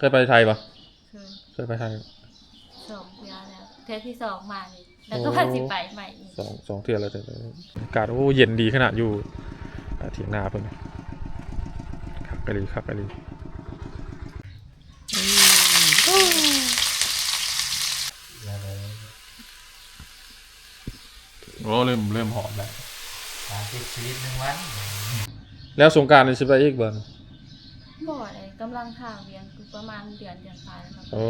เคยไปไทยปะเคยเคยไปไทยสองเทือแล้วเทือที่สองมานี่แล้วก็ว่าสิไปใหม่อีกสองสองเทื่อแล้วแต่อากาศโอ้เย็นดีขนาดอยู่อ่าเถียงนาเพิ่นคักกะลีคักกะลีโอ้เริ่มเริ่มหอมแล้วสามสิบชีวิตหนึ่งวัน แล้วสงกรารนี่สิไปอีกบ่นบ่เลยกำลังทางเวียนคือประมาณเดือนเดือนปลายแล้วครับโอ้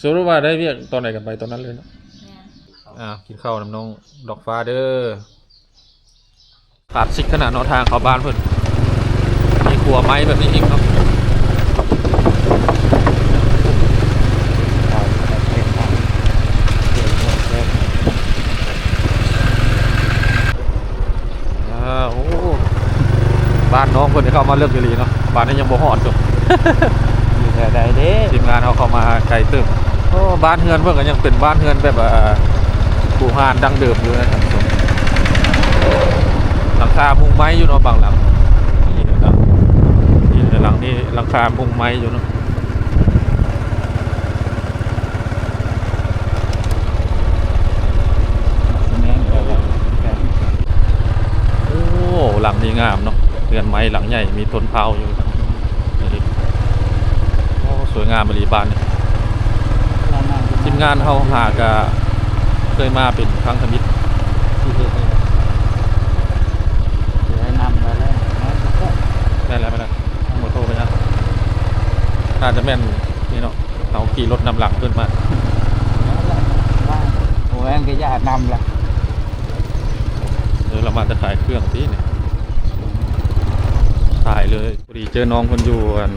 สรุปว่าได้เรียกตอนไหนกันไปตอนนั้นเลยเนาะแม่นอ่ากินข้าวน้ำน้องดอกฟ้าเด้อขาดซิกขนาดเนอทางเข้าบ้านเพิ่นมีครัวไม้แบบนี้อีกเนาะอ่าโอ้บ้านน้องเพิ่นที่เข้ามาเลิกอยู่ลีเนาะบ้านนี้ยังบ่ฮอดจบ อยู่แถวใดเด้ทีมงานเขาเข้ามาไกลตึมโอ้บ้านเฮือนเพื่อนก็ยังเป็นบ้านเฮือนแบบว่าปูหานดังเดิมอยู่นะครับผมหลังคามุงไม้อยู่เนาะบางหลังนี่นะครับนี่หลังนี้หลังคามุงไม้อยู่เนาะโอ้หลังนี้งามเนาะเรือนไม้หลังใหญ่มีต้นเผาอยู่ วยงามบริบานเนี่ยเรานั่งทีมงานเขาหากะเคยมาเป็นครั้งสมิตที่เด็ดเลยเดี๋ยวให้นำไปแล้วนะก็ได้แล้วไหมล่ะหมดโทรไปนะน่าจะแม่นนี่เนาะเขาขี่รถนำหลังขึ้นมานั่นแหละว่าโอ้ยก็ญาตินำละเดี๋ยวเรามาจะขายเครื่องที่เนี่ยถ่ายเลยพอดีเจอน้องคนอยู่อัน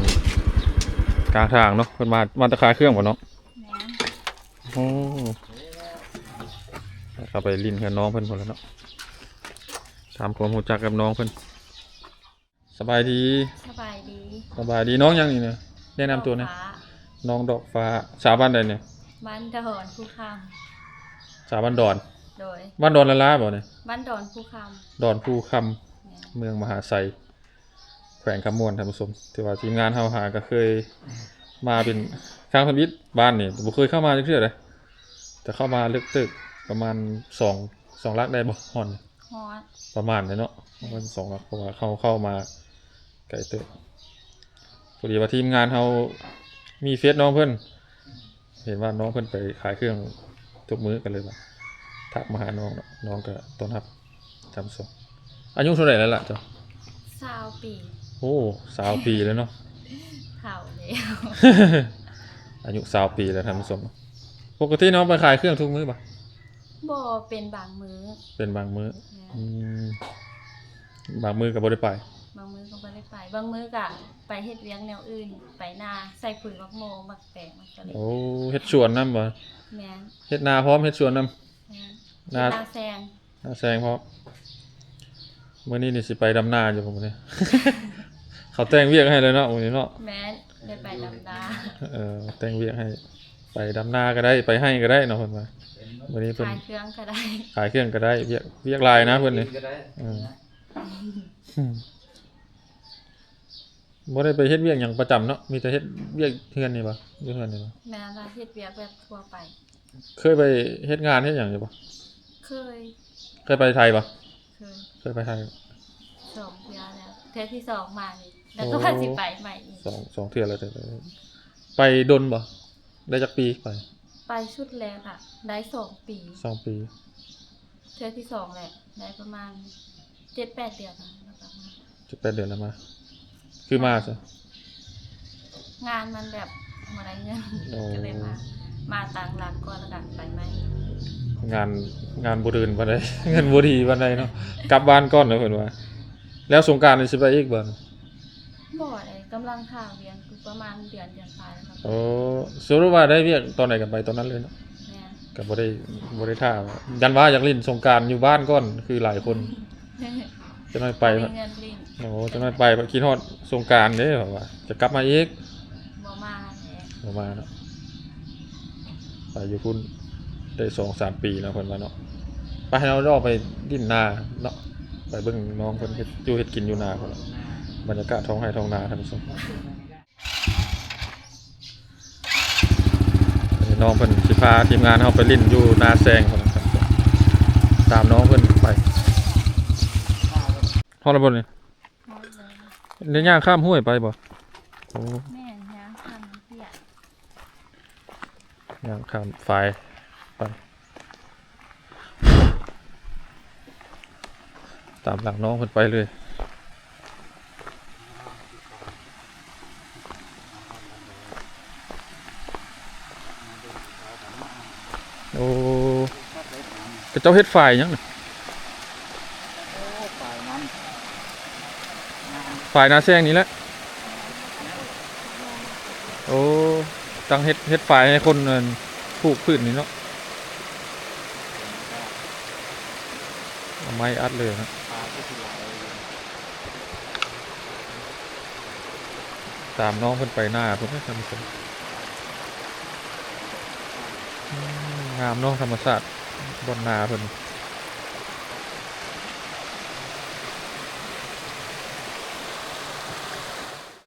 กลางทางเนาะคนมามาจะขายเครื่องป่ะเนาะแม่นโอ้เข้าไปลินกับน้องเพิ่นคนแล้วเนาะถามความรู้จักกับน้องเพิ่นสบายดีสบายดีสบายดีน้องยังนี่เนี่ยแนะนำตัวหนะฟ้าน้องดอกฟ้าสาวบ้านใดเนี่ยบ้านดอนผู้คสาวบ้านดอนำโดยบ้านดอนละลาบ่เนี่ยบ้านดอนผู้คดอนภูคำำแม่นเมืองมหาไซแข วงคำมวนท่านผู้ชมถือว่าทีมงานเฮาหาก็เคยมาเป็นครั้งพันวิทย์บ้านนี่บ่เคยเข้ามาจักเทื่อเลยแต่เข้ามาลึกตึกประมาณสองสองลักได้บ่ฮอนฮอดประมาณนี้เนาะประมาณสองลักเพราะว่าเข้าเข้ามาไกลตึกพอดีว่าทีมงานเฮามีเฟซน้องเพิ่นเห็นว่าน้องเพิ่นไปขายเครื่องทุกมื้อกันเลยว่าทักมาหาน้องเนาะน้องก็ต้อนรับจำส่งอายุเท่าไหร่แล้วล่ะเจ้าสาวปี โอ้สาวปีแล้วเนาะ เข่าแล้วอายุสาวปีแล้วท่านผู้ชมปกติน้องไปขายเครื่องทุกมื้อปะบ่เป็นบางมื้อเป็นบางมื้อแม่นอืมบางมื้อก็บ่ได้ไป บางมื้อก็บ่ได้ไป บางมื้อก็ไปเฮ็ดเลี้ยงแนวอื่น ไปนาใส่ปุ๋ยมักโมมักแตงมักกะเลยโอ้เฮ็ดสวนนำบ่แม่นเฮ็ดนาพร้อมเฮ็ดสวนนำแม่นนาเฮ็ดนาแซงนาแซงพร้อมมื้อนี้นี่สิไปดำนาอยู่ผมนี่ เขาแต่งเวียกให้เลยเนาะมื้อนี้เนาะแม่นได้ไปดำนาเออแต่งเวียกให้ ไปดำนาก็ได้ไปให้ก็ได้เนาะเพิ่นว่ามื้อนี้เพิ่นขายเครื่องก็ได้ขายเครื่องก็ได้เวียกเวียกลายนะเพิ่นนี่ก็ได้อืมอืมบ่ได้ไปเฮ็ดเวียกหยังประจำเนาะมีแต่เฮ็ดเวียกเฮือนนี่บ่อยู่เฮือนนี่บ่แม่นว่าเฮ็ดเวียกแบบทั่วไป เคยไปเฮ็ดงานเฮ็ดหยังอยู่บ่เคย เคยไปไทยบ่เคยเคยไปไทยสองเทือแล้วเทือที่สองมานี่ แล้วก็ว่าสิไปใหม่อีกสองสองเทื่อแล้วแต่ไปดนบ่ได้จักปีไป ไปชุดแรกอะได้สองปีสองปีเทือที่สองแหละ ได้ประมาณเจ็ดแปดเดือนนะแล้วกลับมาจะแปดเดือนแล้วมา คือมาซะงานมันแบบมาได้เงินโอ้ก็เลยมา มาต่างหลักก่อนแล้วกันไปใหม่งานงานบ่ดืนปานใดเงินบ่ดีปานใดเนาะกลับบ้านก่อนเด้อเพิ่นว่า แล้วสงกรานต์นี่สิไปอีกบ่ บ่เลยกำลังทางเวียนคือประมาณเดือนเดือนปลายแล้วครับโอ้สรุปว่าได้เวียกตอนไหนกันไปตอนนั้นเลยเนาะแม่นก็บ่ได้บ่ได้ท่าว่ายันว่าอยากเล่นสงกรารอยู่บ้านก่อนคือหลายคนจะไม่ไปมีเงินลิ้นโอ้จะไม่ไปเพราะคิดฮอดสงกรารเด้แบบว่า จะกลับมาอีกบ่มาแหละบ่มาเนาะไปอยู่พุ่นได้สองสามปีแล้วเพิ่นว่าเนาะไปให้เราออกไปดิ้นนาเนาะไปเบิ่งน้องเพิ่นเฮ็ดอยู่เฮ็ดกินอยู่นาพุ่นล่ะ บรรยากาศท้องไร่ท้องนาท่านผู้ชมน้องเพิ่นสิพาทีมงานเฮาไปลิ้นอยู่นาแซงพุ่นนะครับตามน้องเพิ่นไปฮอดแล้วบ่นี่หมดเลยเดี๋ยวย่างข้ามห้วยไปบ่โอ้แม่นยางคันเพียย่างข้ามฝ่ายไปตามหลังน้องเพิ่นไปเลย อ้กระเจ้าเฮ็ดฝ่ายยังน่ะฝ่ายนาแซงนี่แหละ โอ้ตั้งเฮ็ดเฮ็ดฝ่ายให้คนปลูกพืชนี่เนาะเอาไม้อัดเลยนะตามน้องเพิ่นไปหน้าเพิ่นให้ท่านผู้ชม งามเนาะธรรมศาสตร์บนนาเพิ่น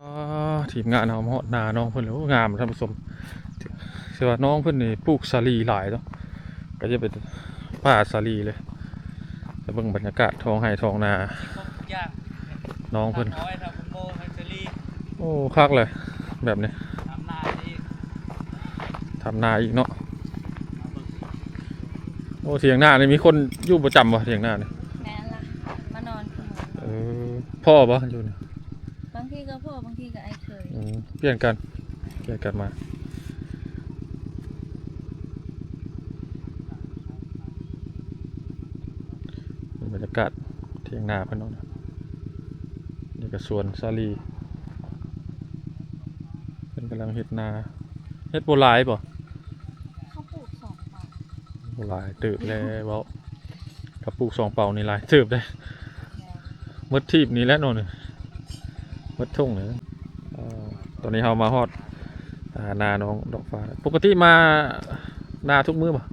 อ่าทีมงานเอามาฮอดนาน้องเพิ่นแล้วงามท่านผู้ชมเชื่อว่าน้องเพิ่นนี่ปลูกสาลีหลายเนาะก็จะเป็นป่าสาลีเลยจะเบิ่งบรรยากาศท้องไร่ท้องนาครบทุกอย่างน้องเพิ่นทำน้อยทำคุณโมไฮเซอรี่โอ้คักเลยแบบนี้ทำนาที่ทำนาอีกเนาะ โอ้เถียงหน้านี่มีคนอยู่ประจำวะเถียงหน้านี่แม่นล่ะมานอนคือหมู่เออพ่อปะอยู่นี่บางทีก็พ่อบางทีก็ไอ้เคยอืมเปลี่ยนกันเปลี่ยนกันมาเป็นบรรยากาศเถียงนาเพิ่นเนาะนี่ก็สวนซาลีเพิ่นกำลังเฮ็ดนาเฮ็ดโบหลายป่ะ เขาปลูกสองป่า โบ หลายเติบแล้วเว้ากับปลูกสองเป่านี่หลายเติบได้แม่นมดทีบนี้แหล้วโน่นมดทุ่งเลยเอ่อตอนนี้เรามาฮอดอ่านาน้องดอกฟ้า ปกติมานาทุกมื้อป่ะ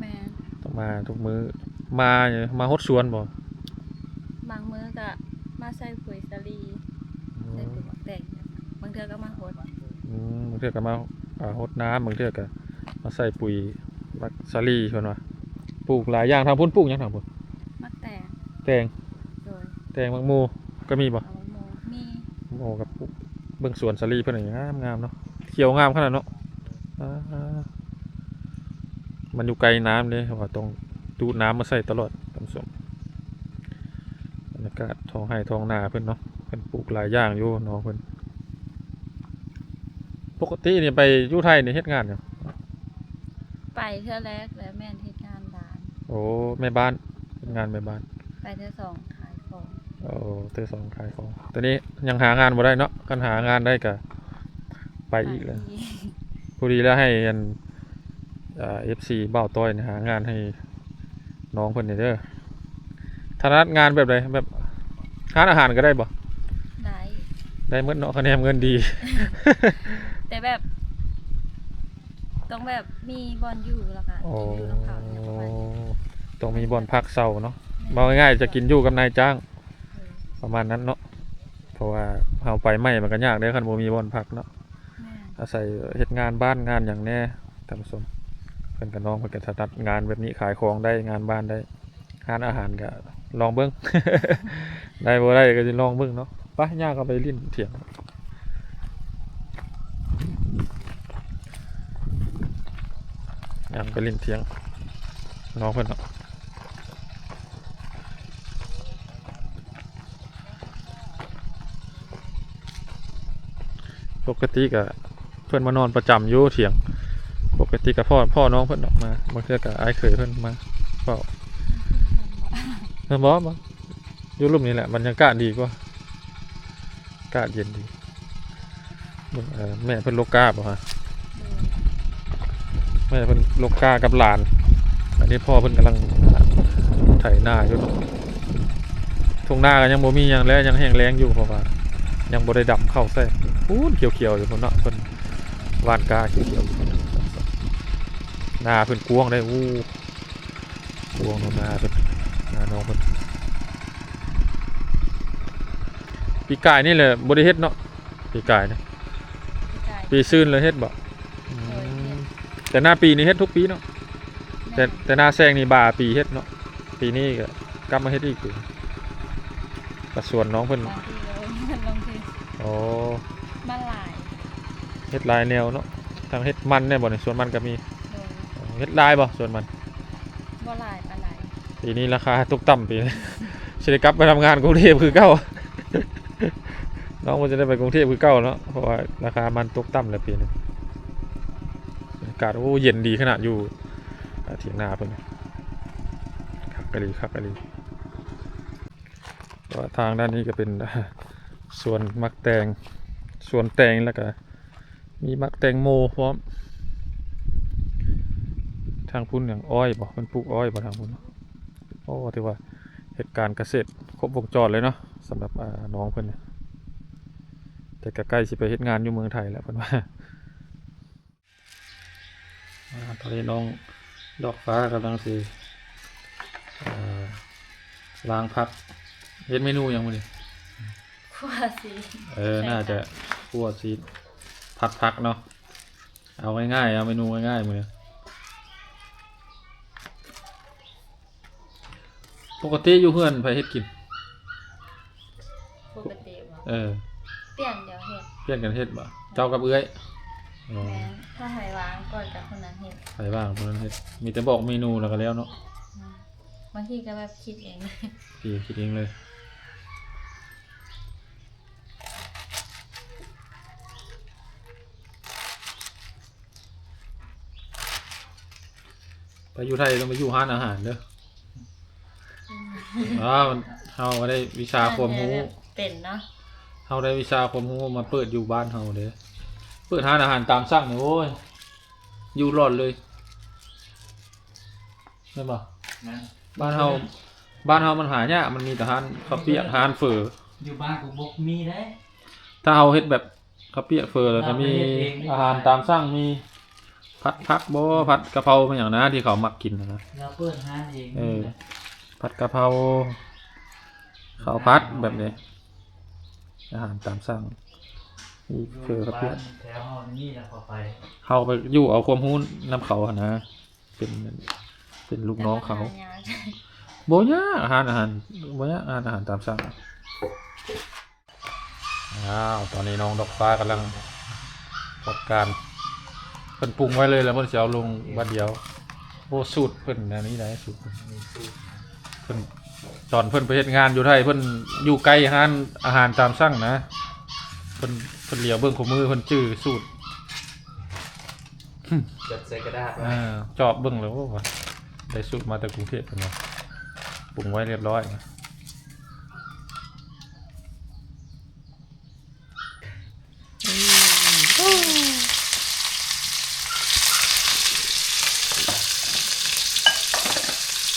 แม่นต้องมาทุกมื้อมาเนี่ยมาฮดสวนบ่บางมื้อก็มาใส่ปุ๋ยสาลีใส่ปุ๋ยหมักแตงบางเทื่อก็มาโหดอืมบางเทื่อก็มาอ่าฮดน้ำบางเทื่อก็มาใส่ปุ๋ย บักซาลีเพิ่นว่าปลูกหลายอย่างทางพุ่นปลูกหยังทางพุ่นหมักแตงแตงโดยแตงมักโมก็มีบ่เอาโมมีโมกับปลูกเบิ่งสวนซาลีเพิ่นนี่งามงามเนาะเขียวงามขนาดเนาะอ่ามันอยู่ไกลน้ำเลยว่าต้องดูดน้ำมาใส่ตลอดท่านผู้ชมบรรยากาศท้องไร่ท้องนาเพิ่นเนาะเพิ่นปลูกหลายอย่างอยู่น้องเพิ่นปกตินี่ไปอยู่ไทยนี่เฮ็ดงานหยัง ไปเทื่อแรกแล้วแม่นเฮ็ดงานบ้าน โอ้แม่บ้านเฮ็ดงานแม่บ้านไปเทื่อสองขายของโอ้เตอสองขายของตอนนี้ยังหางานบ่ได้เนาะกันหางานได้ก็ไปอีกแล้วไปพอดีแล้วให้อันเอ่อฟซีเบ้าต้อยเนี่ยหางานให้น้องเพิ่นนี่เด้อถนัดงานแบบใดแบบร้านอาหารก็ได้บ่ได้ได้เมื่อเนาะคะแนนเงินดี แต่แบบ ต้องแบบมีบอลอยู่แล้วค่ะโอ้อยู่กับเขาเนี่ยประมาณนี้ต้องมีบ่อนพักเศร้าเนาะบอกง่ายๆจะกินอยู่กับนายจ้างเออประมาณนั้นเนาะเพราะว่าเฮาไปไม่มันก็ยากเด้อคันบ่มีบ่อนพักเนาะแม่นอาศัยเฮ็ดงานบ้านงานอย่างแน่ท่านผู้ชมเพิ่นกับน้องเพิ่นก็ถนัดงานแบบนี้ขายของได้งานบ้านได้งานอาหารก็ลองเบิ่ง ได้บ่ได้ก็สิลองเบิ่งเนาะไปย่างก็ไปลิ้นเถียง ยางไปลิ้นเถียงน้องเพิ่นเนาะปกติก็เพิ่อนมานอนประจำอยู่เถียง ปกติก็พ่อพ่อน้องเพิ่อนออกมาบางเทื่อก็อายเคยเพิ่อนมาเฝ้าเพิ่นบ่บ่อยู่รูมนี้แหละบรรยากาศดีกว่าอากาศเย็นดีแม่เพิ่อนโลกาบ่ฮะ แม่เพิ่นโลกากับหลาน อันนี้พ่อเพิ่นกำลังไถนาอยู่เนาะทุ่งนาก็ยังบ่มีหยังแล้วยังแห้งแล้งอยู่เพราะว่ายังบ่ได้ดำเข้าใส่ปูนเขียวๆอยู่พุ่นเนาะเพิ่นหว่านกาเขียวๆหน้าเพิ่นกวางได้อู้กวางเนาะหน้าเพิ่นหน้าน้องเพิ่นปีกายนี่แหละบ่ได้เฮ็ดเนาะปีกายนี่พี่กายปีซื่นเลยเฮ็ดบ่อืโดยเฮ็มด แต่หน้าปีนี้เฮ็ดทุกปีเนาะแต่แต่หน้าแซงนี่บาปีเฮ็ดเนาะปีนี้ก็กลับมาเฮ็ดอีกปีก็ส่วนน้องเพิ่นบางทีก็มันบางทีอ๋อมันหลายเฮ็ดหลายแนวเนาะทางเฮ็ดมันเนี่ยบ่เนี่ยส่วนมันก็มีโดยอ๋อเฮ็ดลายบ่ส่วนมันบ่หลายปานใดปีนี้ราคาตกต่ำปีนี้ สิได้กลับไปทำงานกรุงเทพคือเก่า น้องมันจะได้ไปกรุงเทพคือเก่าเนาะเพราะว่าราคามันตกต่ำแล้วปีนี้อากาศโอ้เย็นดีขนาดอยู่เถียงนาเพิ่นคักกะลีคักกะลีก็ทางด้านนี้ก็เป็นสวนมักแตงสวนแตงแล้วก็มีมักแตงโมพร้อม ทางพุ่นอย่างอ้อยบ่มันปลูกอ้อยบ่ทางพุ่นโอ้ถือว่าเหตุการณ์เกษตรครบวงจรเลยเนาะสำหรับน้องเพิ่นเนี่ยแต่ก็ใกล้สิไปเฮ็ดงานอยู่เมืองไทยแล้วเพิ่นว่า ตอนนี้น้องดอกฟ้ากำลังสิอ่าล้างพักเฮ็ดเมนูหยังมื้อนี้คั่วสิเออ น่าจะคั่วซีดผัดพักเนาะ เอาง่ายๆ เอาเมนูง่ายๆมือปกติอยู่เพื่อนไปเฮ็ดกิน ปกติบ่เออ เปลี่ยนเดี๋ยวเฮ็ดเพื่อนกันเฮ็ดบ่เจ้ากับเอื้อย อ๋อแม่นถ้าให้วางก่อนกับคนนั้นเฮ็ดไปบ้างคนนั้นเฮ็ดมีแต่บอกเมนูแล้วก็แล้วเนาะอืมบางทีก็แบบคิดเองพี่คิดเองเลยไปอยู่ไทยต้องไปอยู่ห้านอาหารเด้ออ้าวมันเฮาก็ได้วิชาความรู้เป็นเนาะเฮาได้วิชาความรู้มาเปิดอยู่บ้านเฮาเด้อ เปิดร้านอาหารตามสั่งนี่โอ้ย อยู่รอดเลยใช่ปะนะบ้านเฮาบ้านเฮามันหายากมันมีแต่ร้านข้าวเปียกร้านเฟออยู่บ้านกูบกมีได้ถ้าเอาเฮ็ดแบบข้าวเปียกเฟอแล้วก็มีเราไปเฮ็ดเองดีกว่าอาหารตามสั่งมีผัดผักบ่ผัดกะเพราเป็นอย่างนะที่เขามักกินนะนะเราเปิดห้านเองเออผัดกะเพราข้าวผัดแบบนี้อาหารตามสั่ง มีเฟอข้าวเปียกแถวห้องนี่ล้วก็ไปเขาไปอยู่เอาความรู้นำเขาอะนะเป็นเป็นลูกน้องเขาแต่ว่หยากโบยาอาหารอาหารโบยาอาหารอาหารตามสั่งอ้าวตอนนี้น้องดอกฟ้ากำลังประกอบการเพิ่นปรุงไว้เลยแล้วเพิ่นจะเอาลงบัดเดียวโบสูตรเพิ่นอันนี้ได้สูตรเพิ่นสูตรเพิ่นตอนเพิ่นไปเฮ็ดงานอยู่ไทยเพิ่นอยู่ไกลอาหารอาหารตามสั่งนะ เพิ่นเพิ่นเหลียวเบิ่งขมือเพิ่นจื้อสูตรจดใส่กระดาษไว้อ่าจอบเบิ่งแล้วว่าได้สูตรมาจากกรุงเทพเพิ่นว่าปรุงไว้เรียบร้อยนะ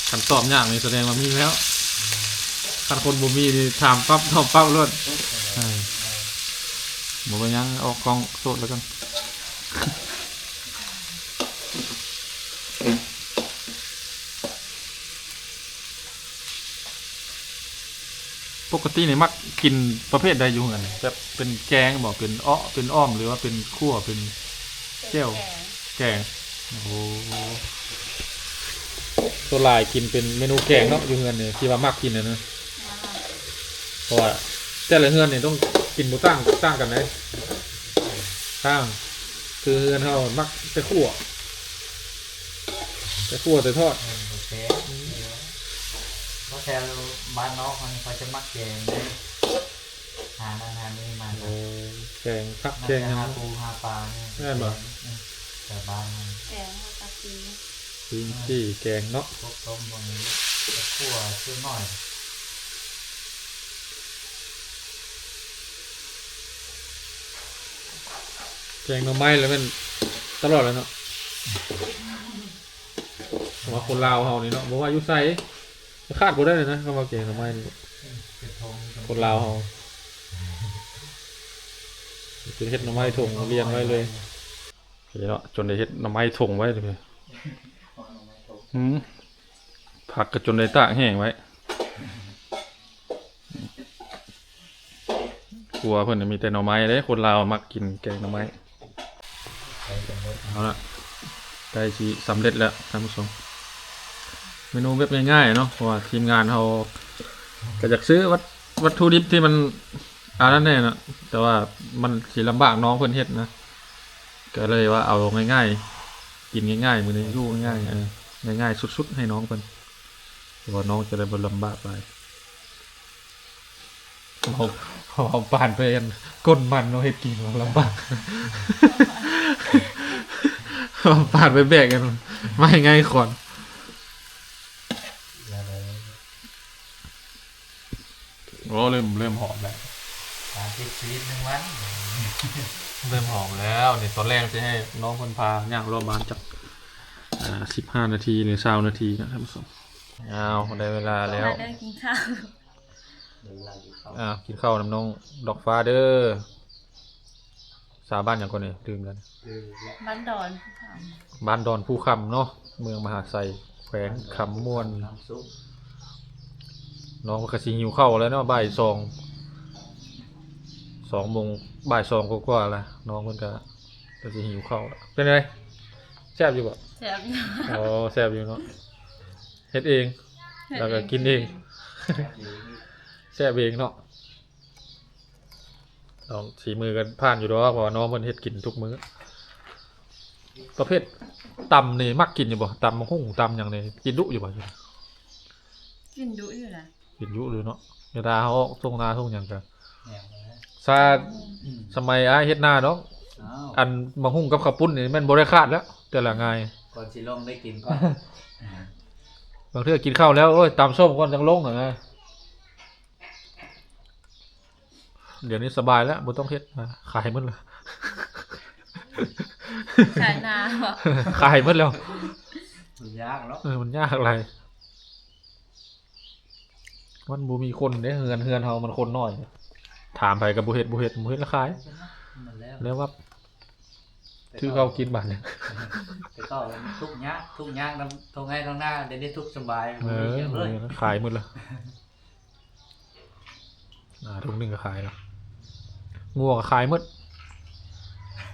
คันตอบยากนี่แสดงว่ามีแล้วคันคนบ่มีนี่ถามปั๊บตอบปั๊บรถใช่บ่เป็นหยังเออกกล้องโสดแล้วกันปกตินี่มักกินประเภทใดอยู่เหมือนแบบเป็นแกงบอกเป็นอ้อเป็นอ้อมหรือว่าเป็นคั่วเป็นเจียวแกงแกงโอ้โหตัวลายกินเป็นเมนูแกงเนาะอยู่เฮือนเนี่ยที่ว่ามักกินนะเนอะอ่าเพราะว่าแต่ละเฮือนเนี่ยต้อง กินหมูตั้งตั้งกันนะตั้งคือเฮือนเขามักแต่คั่วแต่คั่วแต่ทอดเออโอเคเดี๋ยวเพราะแถวบ้านนอกมันเขาจะมักแกงเลยหาอาหารนี่มันโอ้แกงผักมันแกงจะยังหาปูหาปลาเนี่ยแม่นบ่เออแต่บ้านมันแกงหัวกะปิซีจี้แกงเนาะพวกต้มบางนี้จะคั่วชื่อหน่อย งหน่อไม้แล้วมันตลอดเลยเนาะว่าคนลาวเฮานี่เนาะบอกว่าอยุไซคาดบ่ได้เลยนะคำว่าแกงหน่อไม้นี่คนลาวเฮาเป็นเฮ็ดหน่อไม้ถงเรียงไว้เลยโอเคเนาะจนได้เฮ็ดหน่อไม้ถงไว้เลยหืมผักก็จนได้ตากแห้งไว้ครัวเพิ่นน่ะมีแต่หน่อไม้เด้คนลาวมักกินแกงหน่อไม้ เอาละใกล้สิสำเร็จแล้วท่านผู้ชมเมนูแบบง่ายๆเนาะเพราะว่าทีมงานเราก็อยากซื้อวัตวัตถุดิบที่มันอันนั้นแน่นะแต่ว่ามันสิลำบากน้องเพิ่นเฮ็ดนะก็เลยว่าเอาง่ายๆ กินง่ายๆมือนี้อยู่ง่ายๆเออง่ายๆสุดๆให้น้องเพิ่นเพราะว่าน้องจะได้บ่ลำบากไปเราเราผ่านไปอันก้นมันเนาะเฮ็ดกินเราลำบาก เราผ่านไปแบกกันไม่ง่ายก่อนแล้วเลยโอ้เริ่มเริ่มหอมแล้วสามสิบชีวิตหนึ่งวันเริ่มหอมแล้วนี่ตอนแรกจะให้น้องคนพาย่างรอบบ้านจักอ่าสิบห้านาทีหรือเช้านาทีนะท่านผู้ชมอ้าวได้เวลาแล้วมาได้กินข้าวเดี๋ยวเราอยู่เขาอ่ากินข้าวน้ำน้องดอกฟ้าเด้อ สาบ้านอย่างคนนี้ลืมแล้วนะคือบ้านดอนบ้านดอนผู้คำเนาะเมืองมหาไซแขวงคำม่วนน้ำซุปน้องก็สิหิวเข้าวแล้วเนาะบ่ายสองสองโมงบ่ายสองกว่าๆแล้วน้องมันก็ก็สิหิวเข้าวแล้วเป็นไงแซ่บอยู่บ่แซ่บอยู่อ๋อแซ่บอยู่เนาะเฮ็ดเอง แล้วก็กินเอง แซ่บเองเนาะ ลองสีมือกันผ่านอยู่ดอกเพราะว่าน้องเพิ่นเฮ็ดกินทุกมื้อ ประเภทตำนี่มักกินอยู่บ่ตำมะฮุ่งตำหยังนี่กินดุอยู่บ่กินดุอยู่นะกินยุหรือเนาะเวลาเขาออกทุ่งนาทุ่งหยังกันเนี่ยนะซาสมัยอ้ายเฮ็ดนาเนาะอ้าวอันมะฮุ่งกับข้าวปุ้นนี่แม่นบ่ได้ขาดแล้ว แต่ละไงก่อนสิลงได้กินก่อนบางเทื่อกินข้าวแล้วโอ้ยตำส้มก่อนจังลงอะไง เดี๋ยวนี้สบายแล้วบ่ต้องเฮ็ดอะขายหมดแล้วขายนาบ่ขายหมดแล้วมันยากเนาะเออมันยากอะไรมันบ่มีคนเด้เฮือนเฮือนเฮามันคนน้อย ถามไปกับบ่เฮ็ดบ่เฮ็ดบ่เฮ็ดแล้วขายมันแล้วแล้วว่าถือเขากินบัดเนี่ยไปต่อแล้วทุกยากทุกยากน้ำตรงไงตรงหน้าเดี๋ยวนี้ทุกสบายเอมันมีอเยอะเลยขายหมดเลยอ่าทุกหนึ่งก็ขายแล้ว งัวก็ขายหมด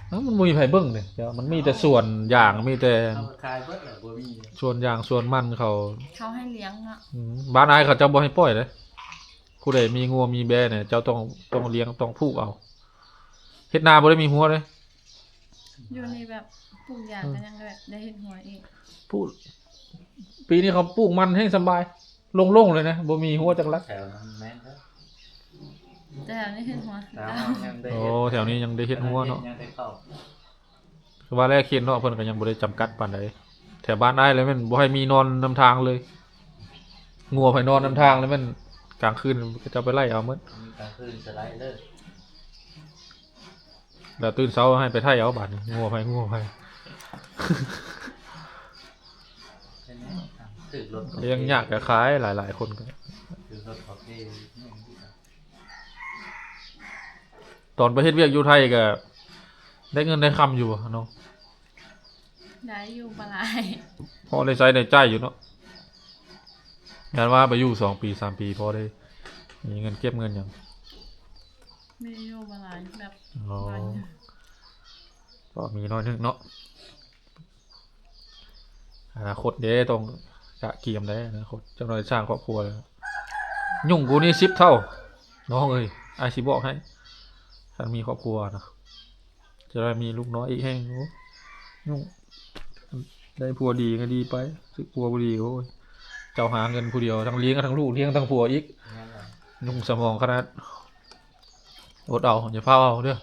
เอ้ามันมีไผเบิ้งเนี่ยเดี๋ยวมันมีแต่ส่วนอย่างมีแต่เอาไปขายเบิดเลยบ่มีส่วนอย่างส่วนมันเขาเขาให้เลี้ยงเนาะอืมบ้านอายเขาเจ้าบ่ให้ปล่อยเลยผู้ใดมีงัวมีแบะเนี่ยเจ้าต้องต้องเลี้ยงต้องผูกเอาเฮ็ดนาบ่ได้มีหัวเลยอยู่ในแบบปลูกอย่างก็ยังแบบได้เห็นหัวเองพูดปีนี้เขาปลูกมันให้สบายโล่งๆเลยนะบ่มีหัวจักลัก แถวนั้นแม่นครับ แต่แบบนี้เห็นหัวตามยังได้โอ้เฮ็ดแถวนี้ยังได้เฮ็ดหัวเนาะยังได้เข้าคือว่าแรกเขียนเนาะเพิ่นก็ยังบ่ได้จำกัดปานใดแถวบ้านอ้ายเลยแม่นบ่ให้มีนอนนำทางเลย งัวไปนอนนำทางเลยแม่นกลางคืนก็จะไปไล่เอาหมดมีกลางคืนสไลด์เลยแล้วตื่นเช้าให้ไปไถเอาบาดนี้งัวไปงัวไป ใช่ไหมถือรถขอเลี้ยงยากก็ขายหลาย ๆ คนก็ ถือรถของพี่นี่ดีกว่า ตอนไปเฮ็ดเวียกอยู่ไทยก็ได้เงินได้คำอยู่อะเนาะได้อยู่ปลาไหลายพอได้ใช้ได้จ่ายอยู่เนาะงานว่าไปอยู่สองปีสามปีพอได้มีเงินเก็บเงินหยังไม่ได้อยู่ปลาไหลายแบบอ๋อวันอยู่ก็มีน้อยนึงเนาะอนาคตเด้ต้องกะเกียมได้อนาคตจังหน่อยสร้างครอบครัวเลยยุ่งกูนี่สิบเท่า น้องเอ้ยไอายสิบอกให้ ถ้ามีครอบครัวนะจะได้มีลูกน้อยอีกแห่งโอ้ยุ่งได้ผัวดีก็ดีไปสึกผัวบ่ดีโอ้ยเจ้าหาเงินผู้เดียวทั้งเลี้ยงทั้งลูกเลี้ยงทั้งผัวอีกงั้นแหละยุ่งสมองขนาดอดเอาอย่าเฝ้าเอาเด้อ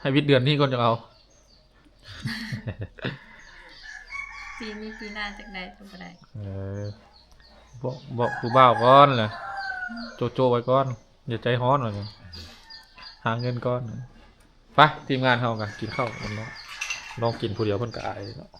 ให้วิทย์เดือนนี้ก่อนจะเอาปีนี้ปีหน้าจากได้ตัวได้เออบอกบอกผู้บ่าวก่อนแหละโจโจไว้ก่อนอย่าใจฮ้อนเลย หาเงินก้อนไปทีมงานเฮากันกินข้าวกันเนาะลองกินผู้เดียวเพิ่นก็อายเนาะ